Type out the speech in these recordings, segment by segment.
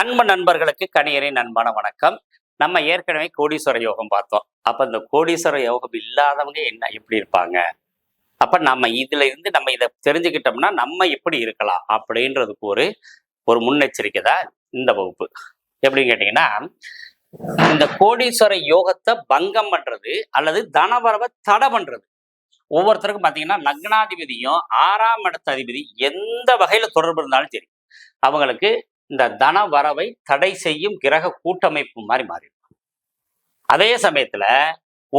அன்பு நண்பர்களுக்கு கணியரின் அன்பான வணக்கம். நம்ம ஏற்கனவே கோடீஸ்வர யோகம் பார்த்தோம். அப்ப இந்த கோடீஸ்வர யோகம் இல்லாதவங்க என்ன எப்படி இருப்பாங்க? அப்ப நம்ம இதுல இருந்து நம்ம இதை தெரிஞ்சுக்கிட்டோம்னா நம்ம எப்படி இருக்கலாம் அப்படின்றதுக்கு ஒரு ஒரு முன்னெச்சரிக்கை தான் இந்த வகுப்பு. எப்படின்னு கேட்டீங்கன்னா இந்த கோடீஸ்வர யோகத்தை பங்கம் பண்றது அல்லது தனவரவை தடை பண்றது. ஒவ்வொருத்தருக்கும் பார்த்தீங்கன்னா லக்னாதிபதியும் ஆறாம் இடத்த அதிபதி எந்த வகையில தொடர்பு இருந்தாலும் சரி அவங்களுக்கு இந்த தன வரவை தடை செய்யும் கிரக கூட்டமைப்பு மாதிரி மாறிடும். அதே சமயத்துல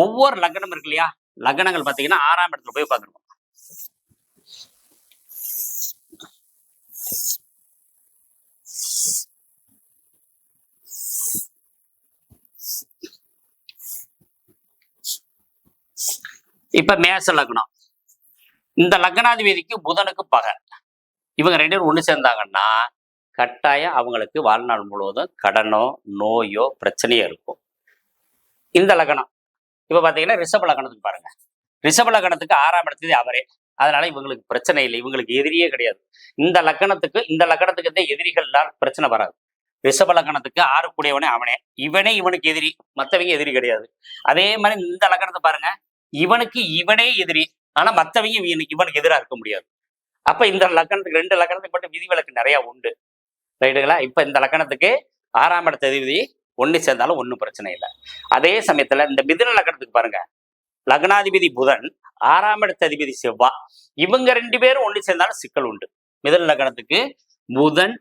ஒவ்வொரு லக்னம் இருக்கு இல்லையா? லக்னங்கள் பார்த்தீங்கன்னா ஆறாம் இடத்துல போய் உட்காந்துருக்கும் இப்ப மேச லக்னம். இந்த லக்னாதிபதிக்கு புதனுக்கு பகை இவங்க ரெண்டு பேரும் ஒன்று சேர்ந்தாங்கன்னா கட்டாயம் அவங்களுக்கு வாழ்நாள் முழுவதும் கடனோ நோயோ பிரச்சனையோ இருக்கும். இந்த லக்னம் இப்ப பாத்தீங்கன்னா ரிஷப லக்னத்துக்கு பாருங்க. ரிஷப லக்னத்துக்கு ஆறாம் இடத்துக்கு அவரே. அதனால இவங்களுக்கு பிரச்சனை இல்லை. இவங்களுக்கு எதிரியே கிடையாது. இந்த லக்கணத்துக்கு இந்த லக்கணத்துக்கு தான் எதிரிகள்லாம் பிரச்சனை வராது. ரிஷப லக்கணத்துக்கு ஆறு கூடியவனே அவனே. இவனே இவனுக்கு எதிரி. மற்றவங்க எதிரி கிடையாது. அதே மாதிரி இந்த லக்கணத்தை பாருங்க. இவனுக்கு இவனே எதிரி. ஆனா மற்றவங்க இவனுக்கு இவனுக்கு எதிராக இருக்க முடியாது. அப்ப இந்த லக்கணத்துக்கு ரெண்டு லக்கணத்துக்கு மட்டும் விதிவிலக்கு நிறைய உண்டு. ரைட்டுங்களா? இப்ப இந்த லக்கணத்துக்கு ஆறாம் இடத்த அதிபதி ஒன்று சேர்ந்தாலும் ஒன்றும் பிரச்சனை இல்லை. அதே சமயத்துல இந்த மிதுன லக்கணத்துக்கு பாருங்க. லக்னாதிபதி புதன் ஆறாம் இடத்த அதிபதி செவ்வா. இவங்க ரெண்டு பேரும் ஒன்று சேர்ந்தாலும் சிக்கல் உண்டு. மிதுன லக்னத்துக்கு புதன்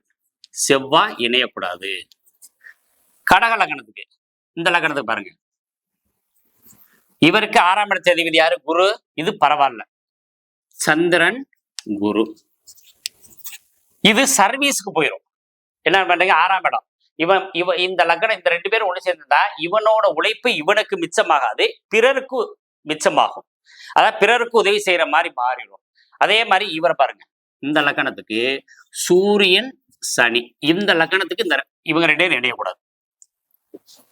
செவ்வா இணையக்கூடாது. கடக லக்னத்துக்கு இந்த லக்னத்துக்கு பாருங்க. இவருக்கு ஆறாம் இடத்த அதிபதி யாரு? குரு. இது பரவாயில்ல. சந்திரன் குரு. இது சர்வீஸ்க்கு போயிடும் என்ன பண்றீங்க? ஆறாம் இடம். இவன் இவ இந்த லக்னம் இந்த ரெண்டு பேரும் ஒன்று சேர்ந்திருந்தா இவனோட உழைப்பு இவனுக்கு மிச்சமாகாது பிறருக்கு மிச்சமாகும். அதான் பிறருக்கு உதவி செய்யற மாதிரி மாறிடும். அதே மாதிரி இவரை பாருங்க. இந்த லக்கணத்துக்கு சூரியன் சனி. இந்த லக்கணத்துக்கு இந்த இவங்க ரெண்டே இணையக்கூடாது.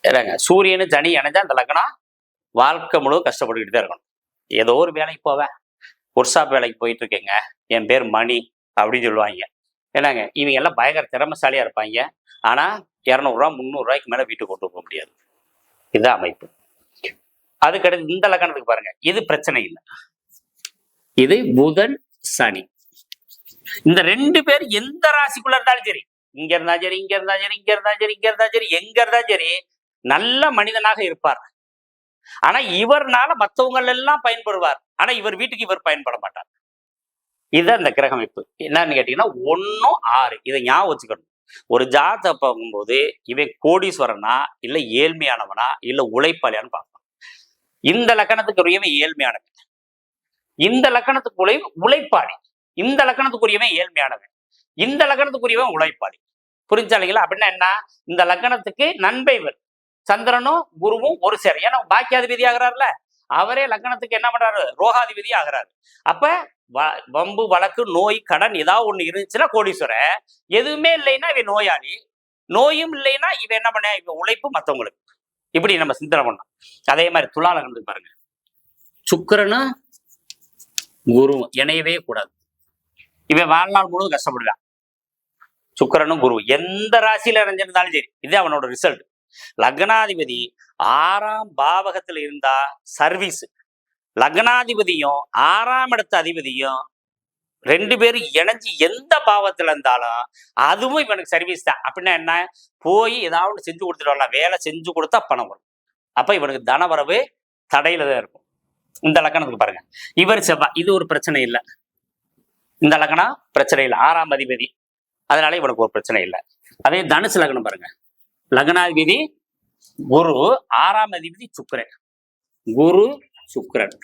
ஏறாங்க சூரியனு சனி இணைஞ்சா அந்த லக்கணம் வாழ்க்கை முழு கஷ்டப்பட்டுக்கிட்டு தான் இருக்கணும். ஏதோ ஒரு வேலைக்கு போவேன். ஒர்க் ஷாப் வேலைக்கு போயிட்டு இருக்கேங்க. என் பேர் மணி அப்படின்னு சொல்லுவாங்க. என்னங்க இவங்க எல்லாம் பயங்கர திறமசாலியா இருப்பாங்க. ஆனா இரநூறுவா முந்நூறுரூவாய்க்கு மேல வீட்டுக்கு கொண்டு போக முடியாது. இதுதான் அமைப்பு. அதுக்கடுத்து இந்த லக்கணத்துக்கு பாருங்க. இது பிரச்சனை இல்லை. இது புதன் சனி. இந்த ரெண்டு பேர் எந்த ராசிக்குள்ள இருந்தாலும் சரி இங்க இருந்தா சரி இங்க இருந்தா சரி இங்க இருந்தா சரி இங்க இருந்தா சரி எங்க இருந்தா சரி நல்ல மனிதனாக இருப்பார். ஆனா இவர்னால மத்தவங்க எல்லாம் பயன்படுவார். ஆனா இவர் வீட்டுக்கு இவர் பயன்பட மாட்டார். இதுதான் இந்த கிரக அமைப்பு என்னன்னு கேட்டீங்கன்னா ஒன்னும் ஆறு. இதை ஞாபகம் வச்சுக்கணும். ஒரு ஜாதத்தை பார்க்கும்போது இவன் கோடீஸ்வரனா இல்ல ஏழ்மையானவனா இல்ல உழைப்பாளியான்னு பார்க்கணும் இந்த லக்கணத்துக்குரியவன் ஏழ்மையானவன். இந்த லக்கணத்துக்கு உழைப்பாளி. இந்த லக்கணத்துக்குரியவன் ஏழ்மையானவன். இந்த லக்கணத்துக்குரியவன் உழைப்பாளி. புரிஞ்சாலைங்களா அப்படின்னா என்ன? இந்த லக்கணத்துக்கு நண்பைவர். சந்திரனும் குருவும் ஒரு சேர். ஏன்னா பாக்கியாதிபதி ஆகிறாருல. அவரே லக்கணத்துக்கு என்ன பண்றாரு? ரோகாதிபதி ஆகிறாரு. அப்ப வம்பு வழக்கு நோய் கடன் ஏதாவது ஒன்று இருந்துச்சுன்னா கோடீஸ்வரன் எதுவுமே இல்லைன்னா இவன் நோயாளி. நோயும் இல்லைன்னா இவன் என்ன பண்ண இவன் உழைப்பு மற்றவங்களுக்கு இப்படி நம்ம சிந்தனை பண்ணோம் அதே மாதிரி துலா லக்னத்துக்கு பாருங்க. சுக்கிரனும் குருவும் இணையவே கூடாது. இவன் வாழ்நாள் முழுவதும் கஷ்டப்படுவான் சுக்கிரனும் குரு எந்த ராசியில இணைஞ்சிருந்தாலும் சரி இது அவனோட ரிசல்ட் லக்னாதிபதி ஆறாம் பாவகத்துல இருந்தா சர்வீஸ் லக்னாதிபதியும் ஆறாம் இடத்த அதிபதியும் ரெண்டு பேரும் இணைஞ்சு எந்த பாவத்துல இருந்தாலும் அதுவும் இவனுக்கு சர்வீஸ் தான். அப்படின்னா என்ன? போய் ஏதாவது ஒன்று செஞ்சு கொடுத்துட்டு வரலாம். வேலை செஞ்சு கொடுத்தா பணம் வரும். அப்ப இவனுக்கு தனவரவு தடையில தான் இருக்கும். இந்த லக்கணத்துக்கு பாருங்க. இவர் செவ்வாய் இது ஒரு பிரச்சனை இல்லை. இந்த லக்கணம் பிரச்சனை இல்லை. ஆறாம் அதிபதி. அதனால இவனுக்கு ஒரு பிரச்சனை இல்லை. அதே தனுசு லக்னம் பாருங்க. லக்னாதிபதி குரு ஆறாம் அதிபதி சுக்கரன். குரு சுக்கரன்.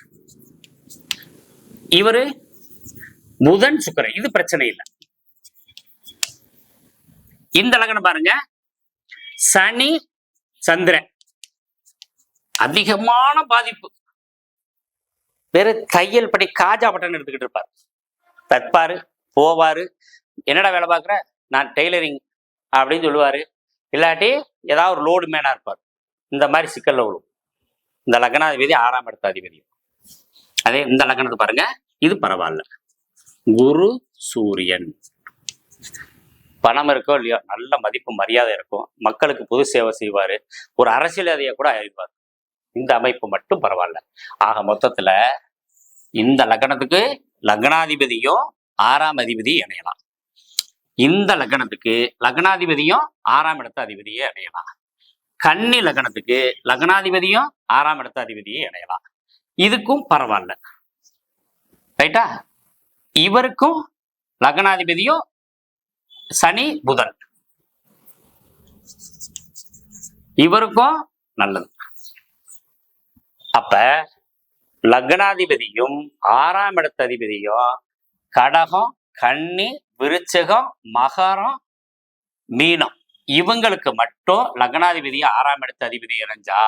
இவரு புதன் சுக்கரன். இது பிரச்சனை இல்லை. இந்த லக்னம் பாருங்க. சனி சந்திரன். அதிகமான பாதிப்பு. வேற தையல் படி காஜா பட்டன் எடுத்துக்கிட்டு இருப்பார். தற்பாரு போவாரு. என்னடா வேலை பார்க்குற? நான் டெய்லரிங் அப்படின்னு சொல்லுவாரு. இல்லாட்டி ஏதாவது ஒரு லோடு மேனா இருப்பார். இந்த மாதிரி சிக்கல்ல விழும். இந்த லக்னாதிபதி ஆறாம் இடத்த அதிபதி. அதே இந்த லக்னத்தை பாருங்க. இது பரவாயில்ல. குரு சூரியன். பணம் இருக்கோ இல்லையோ நல்ல மதிப்பு மரியாதை இருக்கும். மக்களுக்கு பொது சேவை செய்வாரு. ஒரு அரசியல்வாதியை கூட அறிவிப்பார் இந்த அமைப்பு மட்டும் பரவாயில்ல. ஆக மொத்தத்துல இந்த லக்னத்துக்கு லக்னாதிபதியும் ஆறாம் அதிபதி இணையலாம். இந்த லக்னத்துக்கு லக்னாதிபதியும் ஆறாம் இடத்த அதிபதியே இணையலாம். கன்னி லக்னத்துக்கு லக்னாதிபதியும் ஆறாம் இடத்த அதிபதியே இணையலாம். இதுக்கும் பரவாயில்ல. ரைட்டா இவருக்கும் லக்னாதிபதியும் சனி புதன். இவருக்கும் நல்லது. அப்ப லக்னாதிபதியும் ஆறாம் இடத்த அதிபதியும் கடகம் கன்னி விருச்சகம் மகரம் மீனம். இவங்களுக்கு மட்டும் லக்னாதிபதி ஆறாம் இடத்த அதிபதி இணைஞ்சா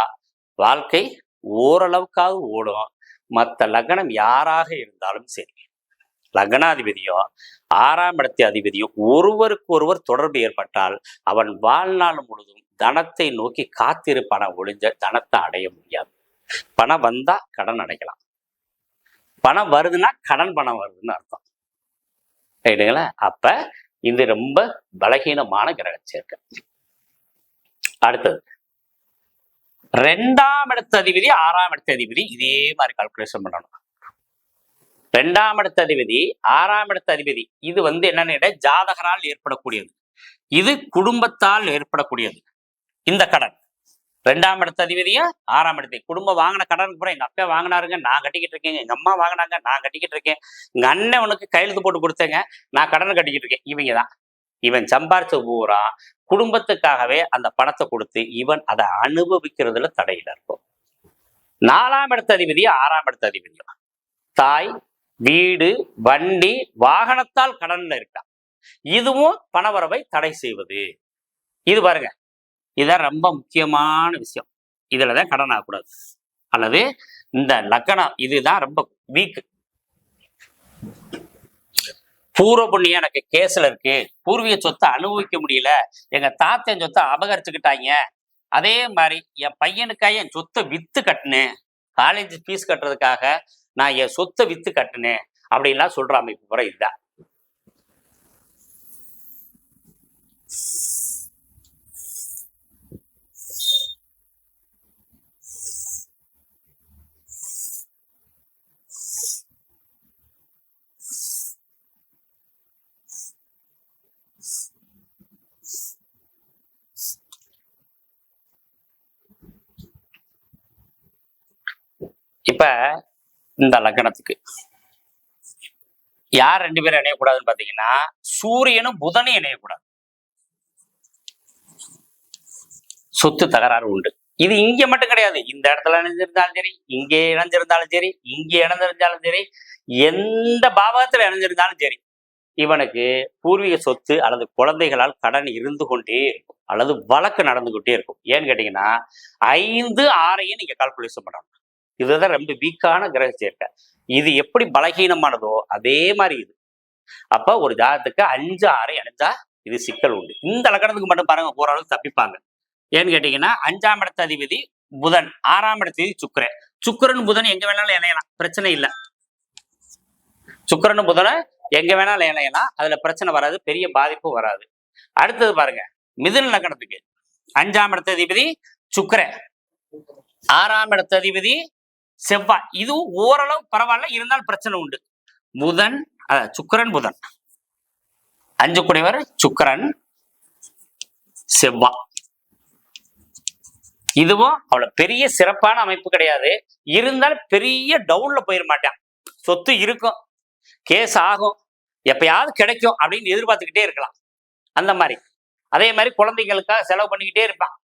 வாழ்க்கை ஓரளவுக்காக ஓடும் மற்ற லக்னம் யாராக இருந்தாலும் சரி. லக்னாதிபதியும் ஆறாம் இடத்த அதிபதியும் ஒருவருக்கு ஒருவர் தொடர்பு ஏற்பட்டால் அவன் வாழ்நாள் முழுதும் தனத்தை நோக்கி காத்திருப்பான. ஒழிஞ்ச தனத்தை அடைய முடியாது. பணம் வந்தா கடன் அடைக்கலாம். பணம் வருதுன்னா கடன் பணம் வருதுன்னு அர்த்தம். ரைட்டுங்களா அப்ப இது ரொம்ப பலகீனமான கிரக சேர்க்கை அடுத்தது ரெண்டாம் இடத்த அதிபதி ஆறாம் இடத்த அதிபதி இதே மாதிரி கால்குலேஷன் பண்ணணும். ரெண்டாம் இடத்த அதிபதி ஆறாம் இடத்த அதிபதி இது வந்து என்னன்னு ஜாதகரால் ஏற்படக்கூடியது. இது குடும்பத்தால் ஏற்படக்கூடியது. இந்த கடன். ரெண்டாம் இடத்த அதிபதியும் ஆறாம் இடத்தை குடும்பம் வாங்கின கடனுக்கு அப்புறம் எங்க அப்பா வாங்கினாருங்க நான் கட்டிக்கிட்டு இருக்கேங்க. எங்க அம்மா வாங்கினாங்க நான் கட்டிக்கிட்டு இருக்கேன். எங்க அண்ணன் உனக்கு கையெழுத்து போட்டு கொடுத்தேங்க. நான் கடனை கட்டிக்கிட்டு இருக்கேன். இவங்க தான் இவன் சம்பாரிச்ச பூரா குடும்பத்துக்காகவே அந்த பணத்தை கொடுத்து இவன் அதை அனுபவிக்கிறதுல தடையில இருக்கும். நாலாம் இடத்த அதிபதியும் ஆறாம் இடத்த அதிபதியும். தாய் வீடு வண்டி வாகனத்தால் கடன்ல இருக்கான் இதுவும் பணவரவை தடை செய்வது. இது பாருங்க. இதுதான் ரொம்ப முக்கியமான விஷயம். இதுலதான் கடன் ஆகக்கூடாது. அல்லது இந்த லக்கணம் இதுதான் ரொம்ப வீக் பூர்வ புண்ணியம் எனக்கு கேஸ்ல இருக்கு. பூர்வீக சொத்தை அனுபவிக்க முடியல. எங்க தாத்தன் சொத்தை அபகரிச்சுக்கிட்டாங்க. அதே மாதிரி என் பையனுக்காக என் சொத்தை வித்து கட்டினேன். காலேஜ் ஃபீஸ் கட்டுறதுக்காக நான் என் சொத்தை வித்து கட்டினேன். அப்படின்லாம் சொல்ற அமைப்பு முறை இதுதான். இப்ப இந்த லக்னத்துக்கு யார் ரெண்டு பேரும் இணையக்கூடாதுன்னு பாத்தீங்கன்னா சூரியனும் புதனும் இணையக்கூடாது. சொத்து தகராறு உண்டு. இது இங்க மட்டும் கிடையாது. இந்த இடத்துல இணைஞ்சிருந்தாலும் சரி இங்கே இணைஞ்சிருந்தாலும் சரி இங்கே இணைஞ்சிருந்தாலும் சரி எந்த பாவகத்துல இணைஞ்சிருந்தாலும் சரி இவனுக்கு பூர்வீக சொத்து அல்லது குழந்தைகளால் கடன் இருந்து கொண்டே இருக்கும். அல்லது வழக்கு நடந்து கொண்டே இருக்கும். ஏன்னு கேட்டீங்கன்னா ஐந்து ஆறையும் நீங்க கால்குலேஷன் பண்ணணும். இதுதான் ரொம்ப வீக்கான கிரக சேர்க்கை. இது எப்படி பலகீனமானதோ அதே மாதிரி இது. அப்ப ஒரு ஜாதகத்துக்கு அஞ்சு ஆறை இணைஞ்சா இது சிக்கல் உண்டு. இந்த லக்கணத்துக்கு மட்டும் பாருங்க ஓரளவுக்கு தப்பிப்பாங்க. ஏன்னு கேட்டீங்கன்னா அஞ்சாம் இடத்த அதிபதி புதன் ஆறாம் இடத்ததி சுக்கரன். சுக்கரன் புதன் எங்க வேணாலும் இணையலாம் பிரச்சனை இல்லை. சுக்கரன் புதனை எங்க வேணாலும் இணையலாம் அதுல பிரச்சனை வராது பெரிய பாதிப்பு வராது. அடுத்தது பாருங்க மிதுன லக்கணத்துக்கு. அஞ்சாம் இடத்த அதிபதி சுக்கிரன். ஆறாம் இடத்த அதிபதி செவ்வாய். இதுவும் ஓரளவு பரவாயில்ல இருந்தாலும் பிரச்சனை உண்டு. புதன் சுக்கரன் சுக்கிரன் புதன். அஞ்சு குடைவர் சுக்கரன் செவ்வா இதுவும் அவ்வளவு பெரிய சிறப்பான அமைப்பு கிடையாது. இருந்தாலும் பெரிய டவுன்ல போயிட மாட்டான். சொத்து இருக்கும். கேஸ் ஆகும். எப்பயாவது கிடைக்கும் அப்படின்னு எதிர்பார்த்துக்கிட்டே இருக்கலாம். அந்த மாதிரி. அதே மாதிரி குழந்தைகளுக்காக செலவு பண்ணிக்கிட்டே இருப்பான்.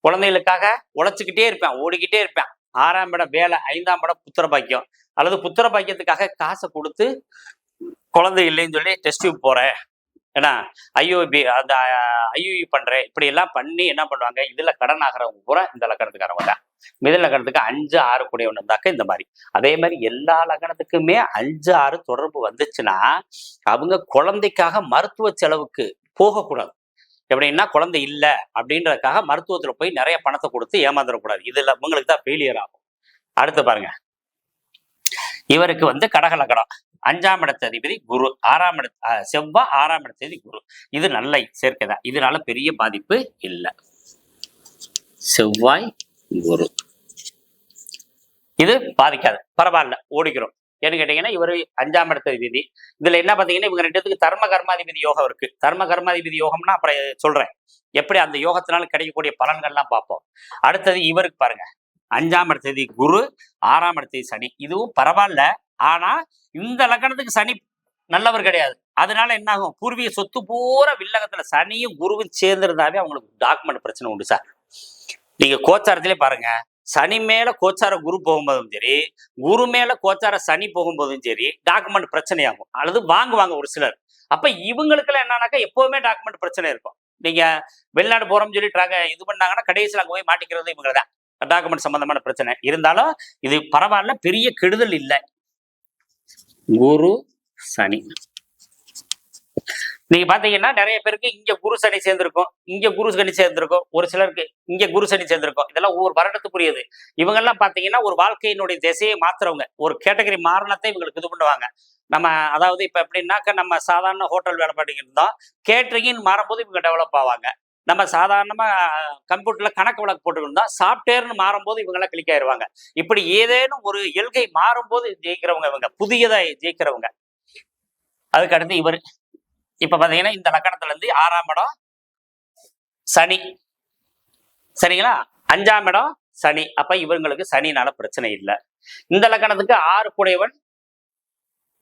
குழந்தைகளுக்காக உழைச்சிக்கிட்டே இருப்பேன் ஓடிக்கிட்டே இருப்பேன். ஆறாம் படம் வேலை ஐந்தாம் இடம் புத்திர பாக்கியம். அல்லது புத்திர பாக்கியத்துக்காக காசை கொடுத்து குழந்தை இல்லைன்னு சொல்லி டெஸ்ட் டியூப் போறேன். ஏன்னா ஐஓபி அந்த ஐயூஇ பண்றேன். இப்படி எல்லாம் பண்ணி என்ன பண்ணுவாங்க? இதுல கடன் ஆகிறவங்க பூரா இந்த லக்கணத்துக்காரவங்க தான். மிதல் லக்கணத்துக்கு அஞ்சு ஆறு கூடிய ஒன்று இருந்தாக்க இந்த மாதிரி. அதே மாதிரி எல்லா லக்கணத்துக்குமே அஞ்சு ஆறு தொடர்பு வந்துச்சுன்னா அவங்க குழந்தைக்காக மருத்துவ செலவுக்கு போகக்கூடாது. எப்படின்னா குழந்தை இல்லை அப்படின்றதுக்காக மருத்துவத்துல போய் நிறைய பணத்தை கொடுத்து ஏமாந்துடக்கூடாது இதுல உங்களுக்கு தான் ஃபெயிலியர் ஆகும். அடுத்து பாருங்க. இவருக்கு வந்து கடகலக்கடம் அஞ்சாம் இடத்த அதிபதி குரு ஆறாம் இட செவ்வாய் ஆறாம் இடத்ததி குரு. இது நல்ல சேர்க்கை தான். இதனால பெரிய பாதிப்பு இல்லை. செவ்வாய் குரு. இது பாதிக்காது. பரவாயில்ல ஓடிக்கிறோம். ஏன்னு கேட்டீங்கன்னா இவர் அஞ்சாம் இடத்ததிபதி இதுல என்ன பாத்தீங்கன்னா இவங்க ரெண்டுத்துக்கு தர்ம கர்மாதிபதி யோகம் இருக்கு. தர்ம கர்மாதிபதி யோகம்னா அப்புறம் சொல்றேன். எப்படி அந்த யோகத்தினால கிடைக்கக்கூடிய பலன்கள்லாம் பார்ப்போம். அடுத்தது இவருக்கு பாருங்க. அஞ்சாம் இடத்தேதி குரு ஆறாம் இடத்தேதி சனி. இதுவும் பரவாயில்ல. ஆனா இந்த லக்கணத்துக்கு சனி நல்லவர் கிடையாது. அதனால என்ன ஆகும்? பூர்வீக சொத்து பூரா வில்லகத்துல சனியும் குருவும் சேர்ந்திருந்தாவே அவங்களுக்கு டாக்குமெண்ட் பிரச்சனை உண்டு சார். நீங்க கோச்சாரத்திலே பாருங்க. சனி மேல கோச்சார குரு போகும்போதும் சரி குரு மேல கோச்சார சனி போகும்போதும் சரி டாக்குமெண்ட் பிரச்சனையாகும். அல்லது வாங்குவாங்க ஒரு சிலர். அப்ப இவங்களுக்கெல்லாம் என்னன்னாக்கா எப்பவுமே டாக்குமெண்ட் பிரச்சனை இருக்கும். நீங்க வெளிநாடு போறோம்னு சொல்லி இது பண்ணாங்கன்னா கடைசியில் அங்க போய் மாட்டிக்கிறது இவங்க தான். டாக்குமெண்ட் சம்பந்தமான பிரச்சனை. இருந்தாலும் இது பரவாயில்ல பெரிய கெடுதல் இல்லை. குரு சனி. நீங்க பாத்தீங்கன்னா நிறைய பேருக்கு இங்க குரு சனி சேர்ந்திருக்கும் இங்க குரு சனி சேர்ந்திருக்கும் ஒரு சிலருக்கு இங்க குரு சனி சேர்ந்திருக்கும். இதெல்லாம் ஒவ்வொரு வருடத்துக்குரியது. இவங்க எல்லாம் பாத்தீங்கன்னா ஒரு வாழ்க்கையினுடைய திசையை மாத்துறவங்க. ஒரு கேட்டகரி மாரணத்தை இவங்களுக்கு இது பண்ணுவாங்க. நம்ம அதாவது இப்ப எப்படின்னாக்க நம்ம சாதாரண ஹோட்டல் வேலை பண்ணிக்கிட்டு இருந்தோம். கேட்டரிங்னு மாறும்போது இவங்க டெவலப் ஆவாங்க. நம்ம சாதாரணமா கம்ப்யூட்டர்ல கணக்கு வழக்கு போட்டுக்கிட்டு சாஃப்ட்வேர்னு மாறும்போது இவங்கெல்லாம் கிளிக் ஆயிருவாங்க. இப்படி ஏதேனும் ஒரு எல்கை மாறும்போது ஜெயிக்கிறவங்க இவங்க. புதியதா ஜெயிக்கிறவங்க. அதுக்கு அடுத்து இவர் இப்ப பாத்தீங்கன்னா இந்த லக்கணத்துல இருந்து ஆறாம் இடம் சனி. சரிங்களா? அஞ்சாம் இடம் சனி. அப்ப இவங்களுக்கு சனினால பிரச்சனை இல்லை. இந்த லக்கணத்துக்கு ஆறு கூடையவன்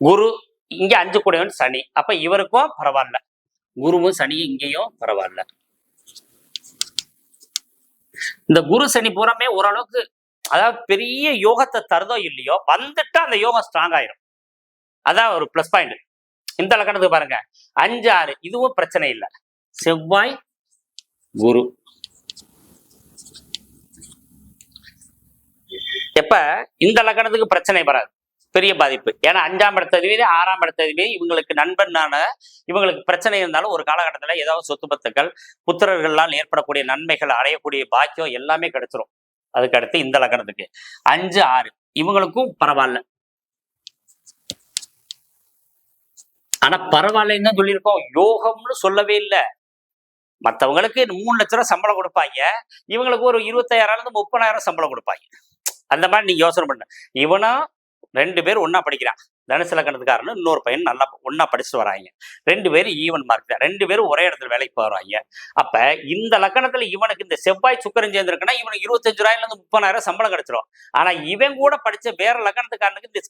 குரு இங்க அஞ்சு கூடையவன் சனி. அப்ப இவருக்கும் பரவாயில்ல. குருவும் சனியும் இங்கேயும் பரவாயில்ல. இந்த குரு சனி பூராமே ஓரளவுக்கு அதாவது பெரிய யோகத்தை தருதோ இல்லையோ வந்துட்டா அந்த யோகம் ஸ்ட்ராங் ஆயிரும். அதான் ஒரு ப்ளஸ் பாயிண்ட் இந்த லக்கணத்துக்கு பாருங்க. அஞ்சு ஆறு இதுவும் பிரச்சனை இல்லை. செவ்வாய் குரு. எப்ப? இந்த லக்கணத்துக்கு பிரச்சனை வராது. பெரிய பாதிப்பு. ஏன்னா அஞ்சாம் இடத்த அதிபதி ஆறாம் இடத்த அதிபதி இவங்களுக்கு நண்பனான இவங்களுக்கு பிரச்சனை இருந்தாலும் ஒரு காலகட்டத்தில் ஏதாவது சொத்து பத்துக்கள் புத்திரர்களால் ஏற்படக்கூடிய நன்மைகள் அடையக்கூடிய பாக்கியம் எல்லாமே கிடைச்சிரும். அதுக்கு அடுத்து இந்த லக்கணத்துக்கு அஞ்சு ஆறு. இவங்களுக்கும் பரவாயில்ல. ஆனா பரவாயில்லன்னு தான் சொல்லியிருக்கோம். யோகம்னு சொல்லவே இல்லை. மற்றவங்களுக்கு மூணு லட்ச ரூபா சம்பளம் கொடுப்பாங்க. இவங்களுக்கு ஒரு இருபத்தாயிரம் இருந்து முப்பதாயிரம் சம்பளம் கொடுப்பாங்க. அந்த மாதிரி நீங்க யோசனை பண்ண. இவனும் ரெண்டு பேர் ஒன்னா படிக்கிறான். தனுசு இன்னொரு பையன் நல்லா ஒண்ணா படிச்சுட்டு வராங்க. ரெண்டு பேரும் ஈவன் மார்க் தான். ரெண்டு பேரும் ஒரே இடத்துல வேலைக்கு போறாங்க. அப்ப இந்த லக்கணத்துல இவனுக்கு இந்த செவ்வாய் சுக்கரன் சேர்ந்திருக்குன்னா இவனுக்கு இருபத்தஞ்சு ரூபாயில இருந்து முப்பதாயிரம் சம்பளம் கிடைச்சிடும் ஆனா இவன் கூட படிச்ச வேற லக்கணத்துக்காரனுக்கு இந்த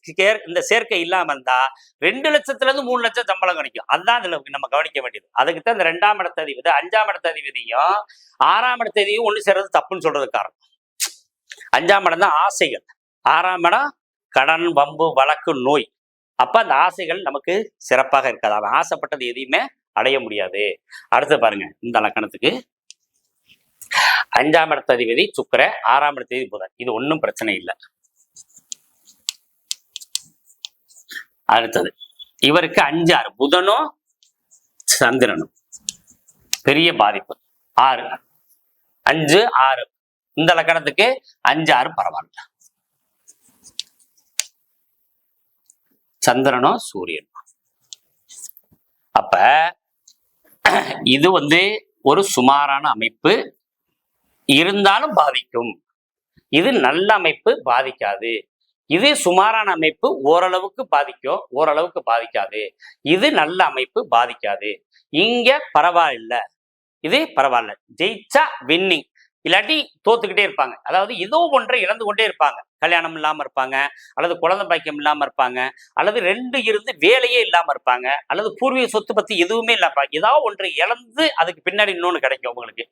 இந்த சேர்க்கை இல்லாம இருந்தா ரெண்டு லட்சத்துல இருந்து மூணு லட்சம் சம்பளம் கிடைக்கும். அதுதான் இதுல நம்ம கவனிக்க வேண்டியது. அதுக்கு தான் இந்த ரெண்டாம் இடத்த அதிபதி அஞ்சாம் இடத்த அதிபதியும் ஆறாம் இடத்த அதிபதியும் ஒண்ணு சேர்றது தப்புன்னு சொல்றது காரணம். அஞ்சாம் இடம் தான் ஆசைகள். ஆறாம் இடம் கடன் வம்பு வழக்கு நோய். அப்ப அந்த ஆசைகள் நமக்கு சிறப்பாக இருக்காது. அவன் ஆசைப்பட்டது எதையுமே அடைய முடியாது. அடுத்து பாருங்க இந்த லக்கணத்துக்கு. அஞ்சாம் இடத்த அதிபதி சுக்கிர ஆறாம் இடத்த அதிபதி புதன். இது ஒன்றும் பிரச்சனை இல்லை. அடுத்தது இவருக்கு அஞ்சு ஆறு புதனும் சந்திரனும். பெரிய பாதிப்பு. ஆறு. அஞ்சு ஆறு. இந்த லக்கணத்துக்கு அஞ்சு ஆறு பரவாயில்ல. சந்திரனும் சூரியனும் அப்ப இது வந்து ஒரு சுமாரான அமைப்பு. இருந்தாலும் பாதிக்கும். இது நல்ல அமைப்பு பாதிக்காது. இது சுமாரான அமைப்பு ஓரளவுக்கு பாதிக்கும் ஓரளவுக்கு பாதிக்காது. இது நல்ல அமைப்பு பாதிக்காது. இங்க பரவாயில்ல. இது பரவாயில்ல. ஜெயிச்சா வின்னிங் இல்லாட்டி தோத்துக்கிட்டே இருப்பாங்க. அதாவது ஏதோ ஒன்றை இழந்து கொண்டே இருப்பாங்க. கல்யாணம் இல்லாம இருப்பாங்க அல்லது குழந்தை பாக்கியம் இல்லாம இருப்பாங்க அல்லது ரெண்டு இருந்து வேலையே இல்லாம இருப்பாங்க அல்லது பூர்வீக சொத்து பத்தி எதுவுமே இல்லாம ஏதாவது ஒன்று இழந்து அதுக்கு பின்னாடி இன்னொன்னு கிடைக்கும் உங்களுக்கு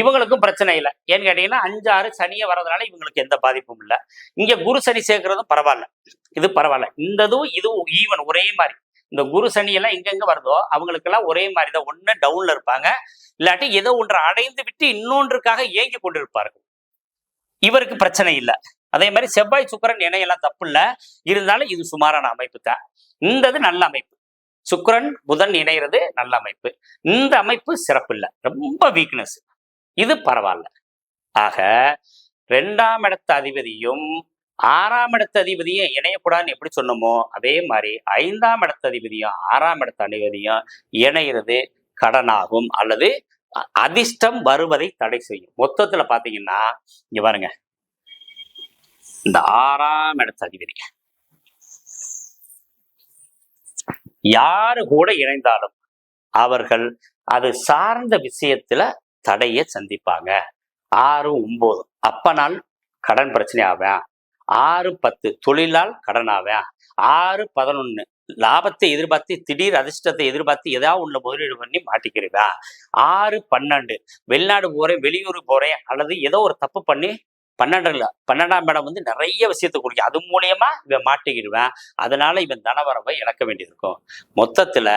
இவங்களுக்கும் பிரச்சனை இல்லை. ஏன்னு கேட்டீங்கன்னா அஞ்சு ஆறு சனியே வர்றதுனால இவங்களுக்கு எந்த பாதிப்பும் இல்லை. இங்க குரு சனி சேர்க்கறதும் பரவாயில்ல. இது பரவாயில்ல. இந்த இதுவும் இதுவும் ஈவன் ஒரே மாதிரி. இந்த குரு சனி எல்லாம் எங்கெங்க வருதோ அவங்களுக்கெல்லாம் ஒரே மாதிரி தான் ஒண்ணு டவுன்ல இருப்பாங்க. இல்லாட்டி ஏதோ ஒன்றை அடைந்து விட்டு இன்னொன்றுக்காக ஏங்கி கொண்டிருப்பார்கள். இவருக்கு பிரச்சனை இல்லை. அதே மாதிரி செவ்வாய் சுக்கிரன் இணையெல்லாம் தப்பு இல்லை. இருந்தாலும் இது சுமாரான அமைப்பு தான். இந்தது நல்ல அமைப்பு. சுக்கரன் புதன் இணைகிறது நல்ல அமைப்பு. இந்த அமைப்பு சிறப்பு இல்லை. ரொம்ப வீக்னஸ் இது பரவாயில்ல. ஆக ரெண்டாம் இடத்த அதிபதியும் ஆறாம் இடத்த அதிபதியும் இணையக்கூடாதுன்னு எப்படி சொன்னோமோ அதே மாதிரி ஐந்தாம் இடத்த அதிபதியும் ஆறாம் இடத்த அதிபதியும் இணையிறது கடனாகும் அல்லது அதிர்ஷ்டம் வருவதை தடை செய்யும். மொத்தத்துல பாத்தீங்கன்னா இங்க பாருங்க. இந்த ஆறாம் இடத்த அதிபதி. யாரு கூட இணைந்தாலும் அவர்கள் அது சார்ந்த விஷயத்துல தடையை சந்திப்பாங்க. ஆறு ஒன்பது. அப்பனால் கடன் பிரச்சனை ஆவேன். ஆறு பத்து. தொழிலால் கடனாவே? ஆறு பதினொன்னு. லாபத்தை எதிர்பார்த்து திடீர் அதிர்ஷ்டத்தை எதிர்பார்த்து ஏதாவது உள்ள முதலீடு பண்ணி மாட்டிக்கிறேன் ஆறு பன்னெண்டு. வெளிநாடு போறேன் வெளியூர் போறேன் அல்லது ஏதோ ஒரு தப்பு பண்ணி பன்னெண்டுல பன்னெண்டாம் இடம் வந்து நிறைய விஷயத்தை குறிக்கும் அது மூலியமா இவன் மாட்டிக்கிடுவேன். அதனால இவன் தனவரவை இழக்க வேண்டியிருக்கும். மொத்தத்துல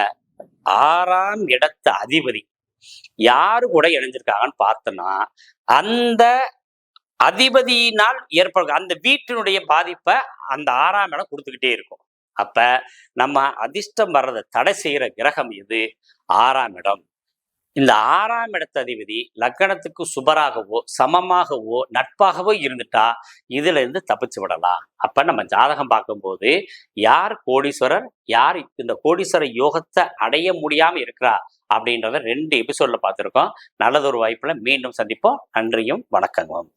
ஆறாம் இடத்த அதிபதி யாரு கூட இணைஞ்சிருக்காங்கன்னு பார்த்தோன்னா அந்த அதிபதியினால் ஏற்படும் அந்த வீட்டினுடைய பாதிப்பை அந்த ஆறாம் இடம் கொடுத்துக்கிட்டே இருக்கும். அப்ப நம்ம அதிர்ஷ்டம் வர்றதை தடை செய்யற கிரகம் எது? ஆறாம் இடம். இந்த ஆறாம் இடத்த அதிபதி லக்கணத்துக்கு சுபராகவோ சமமாகவோ நட்பாகவோ இருந்துட்டா இதுல இருந்து தப்பிச்சு விடலாம். அப்ப நம்ம ஜாதகம் பார்க்கும்போது யார் கோடீஸ்வரர் யார் இந்த கோடீஸ்வர யோகத்தை அடைய முடியாம இருக்கிறா அப்படின்றத ரெண்டு எபிசோட்ல பார்த்துருக்கோம். நல்லதொரு வாய்ப்புல மீண்டும் சந்திப்போம். நன்றியும் வணக்கங்களும்